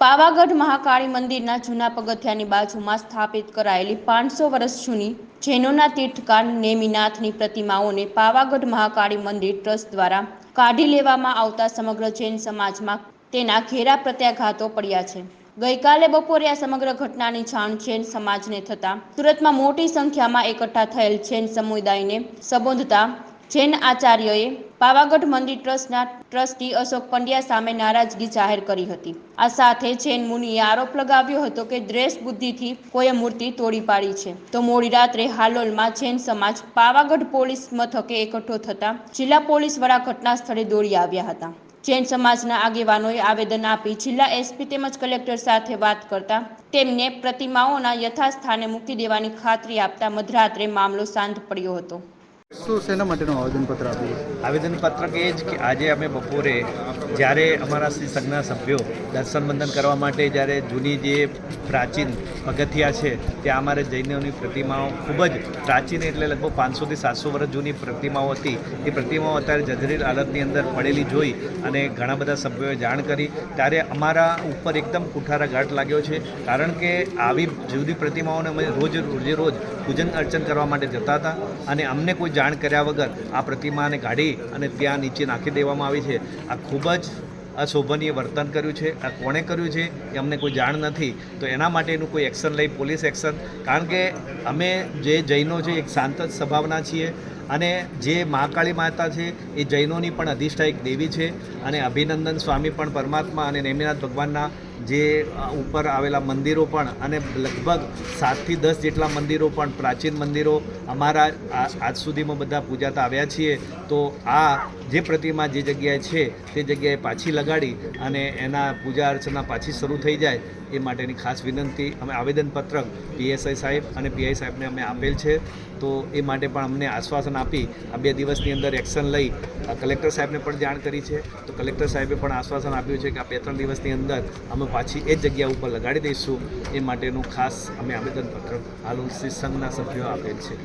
પાવાગઢ મહાકાળી મંદિરના જૂના પગથિયાની બાજુમાં સ્થાપિત કરાયેલી પાંચસો વર્ષ જૂની જૈનોના તીર્થકાર નેમિનાથની પ્રતિમાઓને પાવાગઢ મહાકાળી મંદિર ટ્રસ્ટ દ્વારા કાઢી લેવામાં આવતા સમગ્ર જૈન સમાજમાં તેના ઘેરા પ્રત્યાઘાતો પડ્યા છે. ગઈકાલે બપોરે આ સમગ્ર ઘટનાની જાણ જૈન સમાજને થતાં સુરતમાં મોટી સંખ્યામાં એકઠા થયેલ જૈન સમુદાયને સંબોધતા જૈન આચાર્યોએ પાવાગઢ મંદિર ટ્રસ્ટના ટ્રસ્ટી અશોક પંડ્યા સામે નારાજગી જાહેર કરી હતી. આ સાથે જૈન મુનિએ આરોપ લગાવ્યો હતો કે દ્વેષ બુદ્ધિથી કોઈએ મૂર્તિ તોડી પાડી છે. તો મોડી રાત્રે હાલોલમાં જૈન સમાજ પાવાગઢ પોલીસ મથકે એકઠો થતા જિલ્લા પોલીસ વડા ઘટના સ્થળે દોડી આવ્યા હતા. જૈન સમાજના આગેવાનોએ આવેદન આપી જિલ્લા એસપી તેમજ કલેક્ટર સાથે વાત કરતા તેમને પ્રતિમાઓના યથાસ્થાને મૂકી દેવાની ખાતરી આપતા મધરાત્રે મામલો શાંત પડ્યો હતો. શું શેના માટેનું આવેદનપત્ર આપ્યું? આવેદનપત્રક એ જ કે આજે અમે બપોરે જ્યારે અમારા શ્રી સંઘના સભ્યો દર્શન બંધન કરવા માટે જ્યારે જૂની જે પ્રાચીન પગથિયા છે, ત્યાં અમારે જૈનોની પ્રતિમાઓ ખૂબ જ પ્રાચીન એટલે લગભગ પાંચસોથી સાતસો વર્ષ જૂની પ્રતિમાઓ હતી. એ પ્રતિમાઓ અત્યારે જજરીલ હાલતની અંદર પડેલી જોઈ અને ઘણા બધા સભ્યોએ જાણ કરી. ત્યારે અમારા ઉપર એકદમ કુઠારા ઘાટ લાગ્યો છે, કારણ કે આવી જુદી પ્રતિમાઓને અમે રોજ રોજે રોજ પૂજન અર્ચન કરવા માટે જતા હતા અને અમને કોઈ જાણ કર્યા વગર આ પ્રતિમાને કાઢી અને ત્યાં નીચે નાખી દેવામાં આવી છે. આ ખૂબ જ અશોભનીય વર્તન કર્યું છે. આ કોણે કર્યું છે એ અમને કોઈ જાણ નથી. તો એના માટેનું કોઈ એક્શન લઈ, પોલીસ એક્શન. કારણ કે અમે જે જૈનો છે, એક શાંત જ સ્વભાવના છીએ અને જે મહાકાળી માતા છે, એ જૈનોની પણ અધિષ્ઠા એક દેવી છે અને અભિનંદન સ્વામી પણ પરમાત્મા અને નેમિનાથ ભગવાનના જે ઉપર આવેલા મંદિરો પણ અને લગભગ સાતથી દસ જેટલા મંદિરો પણ પ્રાચીન મંદિરો અમારા આજ સુધીમાં બધા પૂજાતા આવ્યા છીએ. તો આ જે પ્રતિમા જે જગ્યાએ છે, તે જગ્યાએ પાછી લગાડી અને એના પૂજા અર્ચના પાછી શરૂ થઈ જાય એ માટેની ખાસ વિનંતી. અમે આવેદનપત્રક પીએસઆઈ સાહેબ અને પીઆઈ સાહેબને અમે આપેલ છે. તો એ માટે પણ અમને આશ્વાસન આપી આ બે દિવસની અંદર એક્શન લઈ કલેક્ટર સાહેબને પણ જાણ કરી છે. તો કલેક્ટર સાહેબે પણ આશ્વાસન આપ્યું છે કે આ બે ત્રણ દિવસની અંદર અમે પાછી એ જગ્યા ઉપર લગાડી દઈશું. એ માટેનું ખાસ અમે આવેદનપત્ર હાલ સંઘના સભ્યો આપેલ છે.